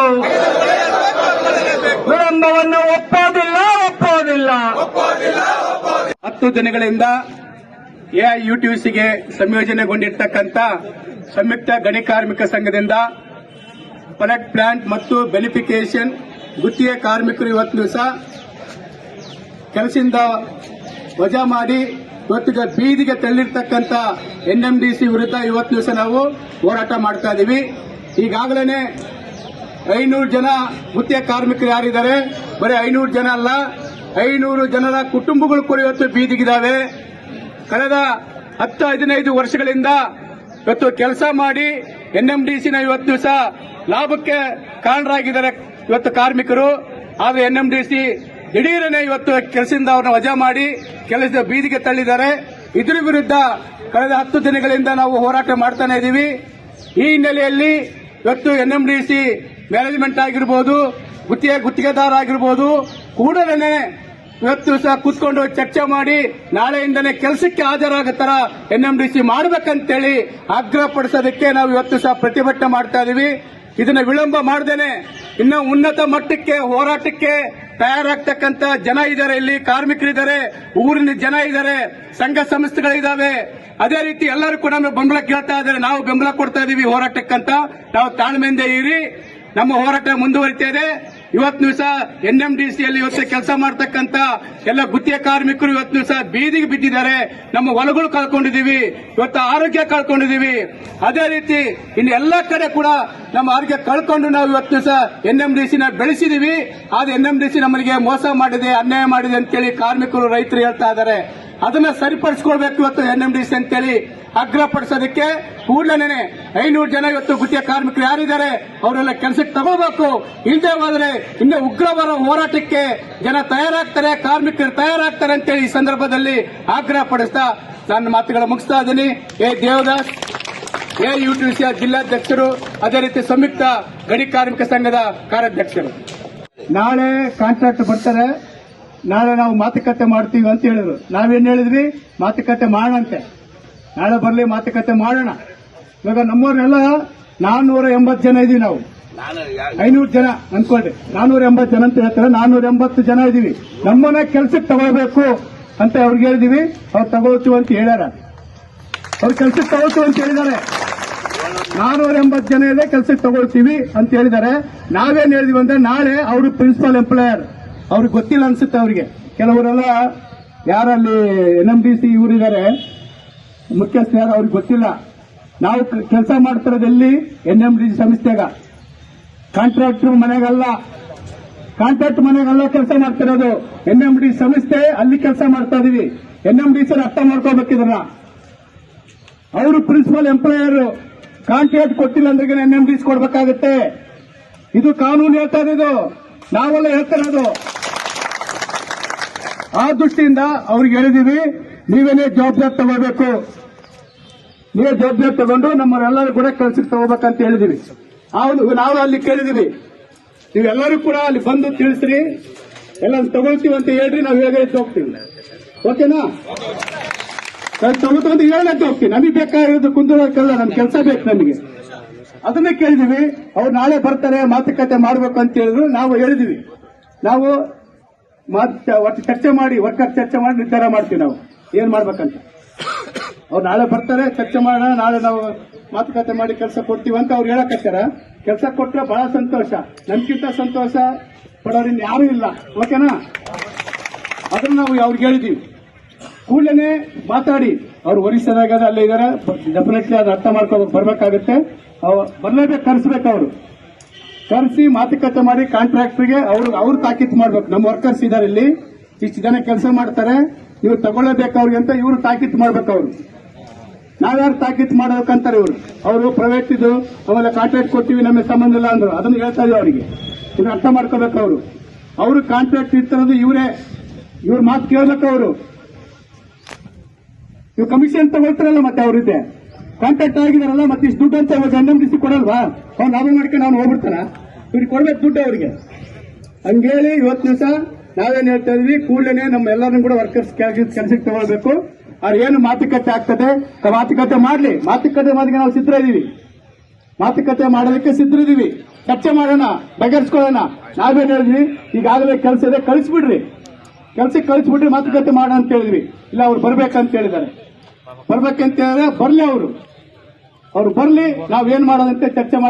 ತಗೊಳ್ಳೇಬೇಕು ವಿಳಂಬವನ್ನು ಒಪ್ಪೋದಿಲ್ಲ ಒಪ್ಪೋದಿಲ್ಲ. ಹತ್ತು ದಿನಗಳಿಂದ ಎಐಯುಟಿಯುಸಿಗೆ ಸಂಯೋಜನೆಗೊಂಡಿರ್ತಕ್ಕಂಥ ಸಂಯುಕ್ತ ಗಣಿ ಕಾರ್ಮಿಕ ಸಂಘದಿಂದ ಪಲಟ್ ಪ್ಲಾಂಟ್ ಮತ್ತು ಬೆನಿಫಿಕೇಶನ್ ಗುತ್ತಿಗೆ ಕಾರ್ಮಿಕರು ಇವತ್ತು ದಿವಸ ಕೆಲಸದಿಂದ ವಜಾ ಮಾಡಿ ಇವತ್ತಿಗೆ ಬೀದಿಗೆ ತಳ್ಳಿರ್ತಕ್ಕಂಥ ಎನ್ಎಂಡಿಸಿ ವಿರುದ್ಧ ಇವತ್ತು ದಿವಸ ನಾವು ಹೋರಾಟ ಮಾಡ್ತಾ ಇದ್ದೀವಿ. ಈಗಾಗಲೇ ಐನೂರು ಜನ ಮುತ್ಯ ಕಾರ್ಮಿಕರು ಯಾರಿದ್ದಾರೆ? ಬರೀ ಐನೂರು ಜನ ಅಲ್ಲ, ಐನೂರು ಜನರ ಕುಟುಂಬಗಳು ಕೂಡ ಇವತ್ತು ಬೀದಿಗಿದ್ದಾವೆ. ಕಳೆದ ಹತ್ತು, ಹದಿನೈದು ವರ್ಷಗಳಿಂದ ಇವತ್ತು ಕೆಲಸ ಮಾಡಿ ಎನ್ಎಂಡಿಸಿನ ಇವತ್ತು ದಿವಸ ಲಾಭಕ್ಕೆ ಕಾರಣರಾಗಿದ್ದಾರೆ ಇವತ್ತು ಕಾರ್ಮಿಕರು. ಆದರೆ ಎನ್ಎಂಡಿಸಿ ದಿಢೀರನೆ ಇವತ್ತು ಕೆಲಸದಿಂದ ಅವ್ರನ್ನ ವಜಾ ಮಾಡಿ ಕೆಲಸದ ಬೀದಿಗೆ ತಳ್ಳಿದ್ದಾರೆ. ಇದರ ವಿರುದ್ಧ ಕಳೆದ ಹತ್ತು ದಿನಗಳಿಂದ ನಾವು ಹೋರಾಟ ಮಾಡ್ತಾನೆ ಇದ್ದೀವಿ ಈ ಹಿನ್ನೆಲೆಯಲ್ಲಿ ಇವತ್ತು ಎನ್ಎಂಡಿಸಿ ಮ್ಯಾನೇಜ್ಮೆಂಟ್ ಆಗಿರ್ಬೋದು, ಗುತ್ತಿಗೆ, ಗುತ್ತಿಗೆದಾರ ಆಗಿರ್ಬೋದು ಕೂಡಲೇ ಇವತ್ತು ಸಹ ಕೂತ್ಕೊಂಡು ಚರ್ಚೆ ಮಾಡಿ ನಾಳೆಯಿಂದನೇ ಕೆಲಸಕ್ಕೆ ಹಾಜರಾಗೋ ತರ ಸಿ ಮಾಡಬೇಕಂತೇಳಿ ಆಗ್ರಹ ಪಡಿಸೋದಕ್ಕೆ ನಾವು ಇವತ್ತು ಸಹ ಪ್ರತಿಭಟನೆ ಮಾಡ್ತಾ ಇದೀವಿ. ಇದನ್ನ ವಿಳಂಬ ಮಾಡ್ದೇನೆ. ಇನ್ನ ಉನ್ನತ ಮಟ್ಟಕ್ಕೆ, ಹೋರಾಟಕ್ಕೆ ತಯಾರಾಗ್ತಕ್ಕಂತ ಜನ ಇದ್ದಾರೆ ಇಲ್ಲಿ. ಕಾರ್ಮಿಕರಿದ್ದಾರೆ, ಊರಿನ ಜನ ಇದ್ದಾರೆ, ಸಂಘ ಸಂಸ್ಥೆಗಳಿದಾವೆ ಅದೇ ರೀತಿ ಎಲ್ಲರೂ ಕೂಡ ಬೆಂಬಲ ಕೇಳ್ತಾ ಇದ್ದಾರೆ. ನಾವು ಬೆಂಬಲ ಕೊಡ್ತಾ ಇದೀವಿ ಹೋರಾಟಕ್ಕಂತ. ನಾವು ತಾಳ್ಮೆಯಿಂದ ಇರಿ. ನಮ್ಮ ಹೋರಾಟ ಮುಂದುವರಿತಾ ಇದೆ ಇವತ್ತು ದಿವಸ ಎನ್ಎಂಡಿಸಿಯಲ್ಲಿ ಇವತ್ತು ಕೆಲಸ ಮಾಡತಕ್ಕಂತ ಎಲ್ಲ ಗುತ್ತಿಗೆ ಕಾರ್ಮಿಕರು ಇವತ್ತು ದಿವಸ ಬೀದಿಗೆ ಬಿದ್ದಿದ್ದಾರೆ. ನಮ್ಮ ಹೊಲಗಳು ಕಳ್ಕೊಂಡಿದೀವಿ. ಇವತ್ತು ಆರೋಗ್ಯ ಕಳ್ಕೊಂಡಿದೀವಿ. ಅದೇ ರೀತಿ ಇನ್ನು ಎಲ್ಲ ಕಡೆ ಕೂಡ ನಮ್ಮ ಆರೋಗ್ಯ ಕಳ್ಕೊಂಡು ನಾವು ಇವತ್ತು ದಿವಸ ಎನ್ಎಂಡಿಸಿನ ಬೆಳೆಸಿದೀವಿ. ಆದ್ರೆ ಸಿ ನಮಗೆ ಮೋಸ ಮಾಡಿದೆ, ಅನ್ಯಾಯ ಮಾಡಿದೆ ಅಂತೇಳಿ ಕಾರ್ಮಿಕರು, ರೈತರು ಹೇಳ್ತಾ ಇದ್ದಾರೆ. ಅದನ್ನ ಸರಿಪಡಿಸ್ಕೊಳ್ಬೇಕು ಇವತ್ತು ಎನ್ಎಂಡಿಸಿ ಅಂತೇಳಿ. ಆಗ್ರಹ ಕೂಡಲೇನೆ ಕೂಡಲೇ ಐನೂರು ಜನ ಇವತ್ತು ಗುತ್ತಿಗೆ ಕಾರ್ಮಿಕರು ಯಾರಿದ್ದಾರೆ, ಅವರೆಲ್ಲ ಕೆಲಸಕ್ಕೆ ತಗೋಬೇಕು. ಇಲ್ಲದೆ ಹೋದ್ರೆ ಇನ್ನು ಉಗ್ರವರ ಹೋರಾಟಕ್ಕೆ ಜನ ತಯಾರಾಗ್ತಾರೆ, ಕಾರ್ಮಿಕರು ತಯಾರಾಗ್ತಾರೆ ಅಂತೇಳಿ ಈ ಸಂದರ್ಭದಲ್ಲಿ ಆಗ್ರಹ ಪಡಿಸ್ತಾ ನನ್ನ ಮಾತುಗಳ ಮುಗಿಸ್ತಾ ಇದ್ದೀನಿ. ಎ ದೇವದಾಸ್, ಎ ಯುಟಿಸಿಯ ಜಿಲ್ಲಾಧ್ಯಕ್ಷರು, ಅದೇ ರೀತಿ ಸಂಯುಕ್ತ ಗಡಿ ಕಾರ್ಮಿಕ ಸಂಘದ ಕಾರ್ಯಾಧ್ಯಕ್ಷರು. ನಾಳೆ ಕಾಂಟ್ರಾಕ್ಟ್ ಬರ್ತಾರೆ. ನಾಳೆ ನಾವು ಮಾತುಕತೆ ಮಾಡ್ತೀವಿ ಅಂತ ಹೇಳಿದ್ರು. ನಾವೇನು ಹೇಳಿದ್ವಿ? ಮಾತುಕತೆ ಮಾಡೋಣಂತೆ ನಾಳೆ ಬರಲಿ ಮಾತುಕತೆ ಮಾಡೋಣ. ಇವಾಗ ನಮ್ಮವ್ರನ್ನೆಲ್ಲ ನಾನ್ನೂರ ಎಂಬತ್ತು ಜನ ಇದೀವಿ ನಾವು. ಐನೂರು ಜನ ಅನ್ಕೊಂಡ್ರಿ ನಾನೂರ ಎಂಬತ್ತು ಜನ ಅಂತ ಹೇಳ್ತಾರೆ ನಾನೂರ ಎಂಬತ್ತು ಜನ ಇದೀವಿ. ನಮ್ಮನ್ನ ಕೆಲ್ಸಕ್ಕೆ ತಗೊಳ್ಬೇಕು ಅಂತ ಅವ್ರಿಗೆ ಹೇಳಿದೀವಿ. ಅವ್ರು ತಗೊಳ್ತೀವಿ ಅಂತ ಹೇಳ್ಯಾರ. ಅವ್ರು ಕೆಲ್ಸಕ್ಕೆ ತಗೋತು ಅಂತ ಹೇಳಿದ್ದಾರೆ. ನಾನೂರ ಎಂಬತ್ತು ಜನ ಇದೆ ಕೆಲ್ಸಕ್ಕೆ ತಗೊಳ್ತೀವಿ ಅಂತ ಹೇಳಿದ್ದಾರೆ. ನಾವೇನ್ ಹೇಳಿದೀವಿ ಅಂದ್ರೆ ನಾಳೆ ಅವರು ಪ್ರಿನ್ಸಿಪಲ್ ಎಂಪ್ಲಾಯರ್ ಅವ್ರಿಗೆ ಗೊತ್ತಿಲ್ಲ ಅನ್ಸುತ್ತೆ ಅವ್ರಿಗೆ. ಕೆಲವರೆಲ್ಲ ಯಾರಲ್ಲಿ ಎನ್ ಎಂ ಡಿ ಸಿ ಇವರಿದ್ದಾರೆ ಮುಖ್ಯಸ್ಥ ಯಾರು ಅವ್ರಿಗೆ ಗೊತ್ತಿಲ್ಲ. ನಾವು ಕೆಲಸ ಮಾಡ್ತಿರೋದೆಲ್ಲಿ? ಎನ್ ಎಂ ಡಿ ಸಂಸ್ಥೆಗ ಕಾಂಟ್ರಾಕ್ಟರ್ ಮನೆಗಲ್ಲ. ಕಾಂಟ್ರಾಕ್ಟ್ ಮನೆಗಲ್ಲ ಕೆಲಸ ಮಾಡ್ತಿರೋದು. ಎನ್ ಎಂ ಡಿ ಸಂಸ್ಥೆ ಅಲ್ಲಿ ಕೆಲಸ ಮಾಡ್ತಾ ಇದೀವಿ. ಎನ್ ಎಂ ಡಿ ಸಿ ಅರ್ಥ ಮಾಡ್ಕೋಬೇಕಿದ್ರ ಅವರು ಪ್ರಿನ್ಸಿಪಲ್ ಎಂಪ್ಲಾಯರ್. ಕಾಂಟ್ರಾಕ್ಟ್ ಕೊಟ್ಟಿಲ್ಲ ಅಂದ್ರೆ ಎನ್ ಎಂ ಡಿ ಕೊಡ್ಬೇಕಾಗತ್ತೆ. ಇದು ಕಾನೂನು ಹೇಳ್ತಾ ಇರೋದು. ನಾವೆಲ್ಲ ಹೇಳ್ತಾ ಇರೋದು ಆ ದೃಷ್ಟಿಯಿಂದ ಅವ್ರಿಗೆ ಹೇಳಿದೀವಿ, ನೀವೇನೇ ಜವಾಬ್ದಾರಿ ತಗೋಬೇಕು. ನೀವೇ ಜವಾಬ್ದಾರಿ ತಗೊಂಡು ನಮ್ಮನ್ನೆಲ್ಲರೂ ಕೂಡ ಕೆಲಸಕ್ಕೆ ತಗೋಬೇಕಂತ ಹೇಳಿದೀವಿ ಹೌದು, ನಾವು ಅಲ್ಲಿ ಕೇಳಿದೀವಿ ನೀವೆಲ್ಲರೂ ಕೂಡ ಅಲ್ಲಿ ಬಂದು ತಿಳಿಸ್ರಿ. ಎಲ್ಲ ತಗೊಳ್ತೀವಿ ಅಂತ ಹೇಳ್ರಿ, ನಾವು ಹೇಗೆ ಹೋಗ್ತೀವಿ ಓಕೆನಾ? ತಗೋತಂತ ಹೇಳಕ್ಕೆ ಹೋಗ್ತೀವಿ ನಮಗೆ ಬೇಕಾಗಿರೋದು ಕುಂದೋಳಕ್ಕಲ್ಲ ನಮ್ ಕೆಲಸ ಬೇಕು ನಮಗೆ. ಅದನ್ನೇ ಕೇಳಿದೀವಿ ಅವ್ರು ನಾಳೆ ಬರ್ತಾರೆ, ಮಾತುಕತೆ ಮಾಡಬೇಕು ಅಂತ ಹೇಳಿದ್ರು, ನಾವು ಹೇಳಿದೀವಿ ನಾವು ಚರ್ಚೆ ಮಾಡಿ, ವರ್ಕರ್ ಚರ್ಚೆ ಮಾಡಿ ನಿರ್ಧಾರ ಮಾಡ್ತೀವಿ ನಾವು. ಏನ್ ಮಾಡ್ಬೇಕಂತ? ಅವ್ರು ನಾಳೆ ಬರ್ತಾರೆ, ಚರ್ಚೆ ಮಾಡೋಣ, ನಾಳೆ ನಾವು ಮಾತುಕತೆ ಮಾಡಿ ಕೆಲಸ ಕೊಡ್ತೀವಿ ಅಂತ ಅವ್ರು ಹೇಳಕತ್ತಾರ ಕೆಲಸ ಕೊಟ್ಟರೆ ಬಹಳ ಸಂತೋಷ. ನಮ್ಗಿಂತ ಸಂತೋಷ ಪಡೋರು ಇನ್ನು ಯಾರು ಇಲ್ಲ. ಓಕೆನಾ? ಅದನ್ನ ನಾವು ಅವ್ರಿಗೆ ಹೇಳಿದೀವಿ? ಕೂಡಲೇ ಮಾತಾಡಿ. ಅವ್ರು ಒರಿಸ್ಸಾದಾಗ ಅಲ್ಲೇ ಇದಾರೆ. ಡೆಫಿನೆಟ್ಲಿ ಅದು ಅರ್ಥ ಮಾಡ್ಕೋಬೇಕು ಬರಬೇಕಾಗುತ್ತೆ. ಬರ್ಲೇಬೇಕು, ಕರೆಸ್ಬೇಕು ಅವರು. ಕರೆಸಿ ಮಾತುಕತೆ ಮಾಡಿ ಕಾಂಟ್ರಾಕ್ಟ್ರಿಗೆ ಅವ್ರು ಅವ್ರು ತಾಕೀತು ಮಾಡ್ಬೇಕು. ನಮ್ಮ ವರ್ಕರ್ಸ್ ಇದಾರೆ ಇಲ್ಲಿ. ಇಷ್ಟು ಜನ ಕೆಲಸ ಮಾಡ್ತಾರೆ. ಇವ್ರು ತಗೊಳ್ಳೇಬೇಕು ಅವ್ರಿಗೆ ಅಂತ ಇವರು ತಾಕೀತು ಮಾಡ್ಬೇಕು ಅವ್ರು. ನಾವ್ಯಾರು ತಾಕೀತು ಮಾಡ್ಬೇಕಂತಾರೆ ಇವರು. ಅವರು ಪ್ರೈವೇಟ್ ಇದು ಆಮೇಲೆ ಕಾಂಟ್ರಾಕ್ಟ್ ಕೊಡ್ತೀವಿ, ನಮಗೆ ಸಂಬಂಧ ಇಲ್ಲ ಅಂದ್ರು. ಅದನ್ನು ಹೇಳ್ತಾ ಇದ್ದೀವಿ ಅವರಿಗೆ. ಇದನ್ನ ಅರ್ಥ ಮಾಡ್ಕೋಬೇಕು ಅವರು. ಅವರು ಕಾಂಟ್ರಾಕ್ಟ್ ಇರ್ತಿರೋದು ಇವರೇ. ಇವ್ರ ಮಾತು ಕೇಳಬೇಕು ಅವರು. ನೀವು ಕಮಿಷನ್ ತಗೊಳ್ತಾರಲ್ಲ ಮತ್ತೆ ಅವ್ರಿದ್ದೆ. ಕಾಂಟ್ರಾಕ್ಟ್ ಆಗಿದಾರಲ್ಲ, ಮತ್ತೆ ಇಷ್ಟು ದುಡ್ಡು ಅಂತ ಎನ್ ಎಂ ಡಿ ಸಿ ಕೊಡಲ್ವಾ? ಅವ್ನು ಲಾಭ ಮಾಡ್ಕೊಂಡು ಅವ್ನು ಹೋಗ್ಬಿಡ್ತಾನ? ಇವ್ರಿಗೆ ಕೊಡ್ಬೇಕು ದುಡ್ಡು ಅವರಿಗೆ. ಹಂಗೇಳಿ ಇವತ್ತು ದಿವಸ ನಾವೇನ್ ಹೇಳ್ತಾ ಇದೀವಿ ಕೂಡಲೇ ನಮ್ಮ ಎಲ್ಲರನ್ನು ಕೂಡ ವರ್ಕರ್ಸ್ ಕೆಲಸಕ್ಕೆ ತಗೊಳ್ಬೇಕು. ಅವ್ರು ಏನು ಮಾತುಕತೆ ಆಗ್ತದೆ, ಮಾತುಕತೆ ಮಾಡ್ಲಿ. ಮಾತುಕತೆ ಮಾತಿಗೆ ನಾವು ಸಿದ್ಧ ಇದೀವಿ ಮಾತುಕತೆ ಮಾಡೋದಕ್ಕೆ ಸಿದ್ಧರಿದ್ದೀವಿ ಚರ್ಚೆ ಮಾಡೋಣ, ಬಗೆಹರಿಸ್ಕೊಳ್ಳೋಣ. ನಾವೇನ್ ಹೇಳಿದ್ವಿ? ಈಗಾಗಲೇ ಕೆಲಸ ಇದೆ, ಕಳಿಸ್ಬಿಡ್ರಿ. ಕೆಲಸಕ್ಕೆ ಕಳಿಸ್ಬಿಟ್ರಿ ಮಾತುಕತೆ ಮಾಡೋಣ ಅಂತ ಹೇಳಿದ್ವಿ. ಇಲ್ಲ, ಅವ್ರು ಬರ್ಬೇಕಂತ ಹೇಳಿದ್ದಾರೆ. ಬರ್ಬೇಕಂತ ಹೇಳಿದ್ರೆ ಬರ್ಲಿ ಅವರು. ಅವ್ರು ಬರ್ಲಿ ನಾವೇನ್ ಮಾಡೋದಂತೆ ಚರ್ಚೆ ಮಾಡಿ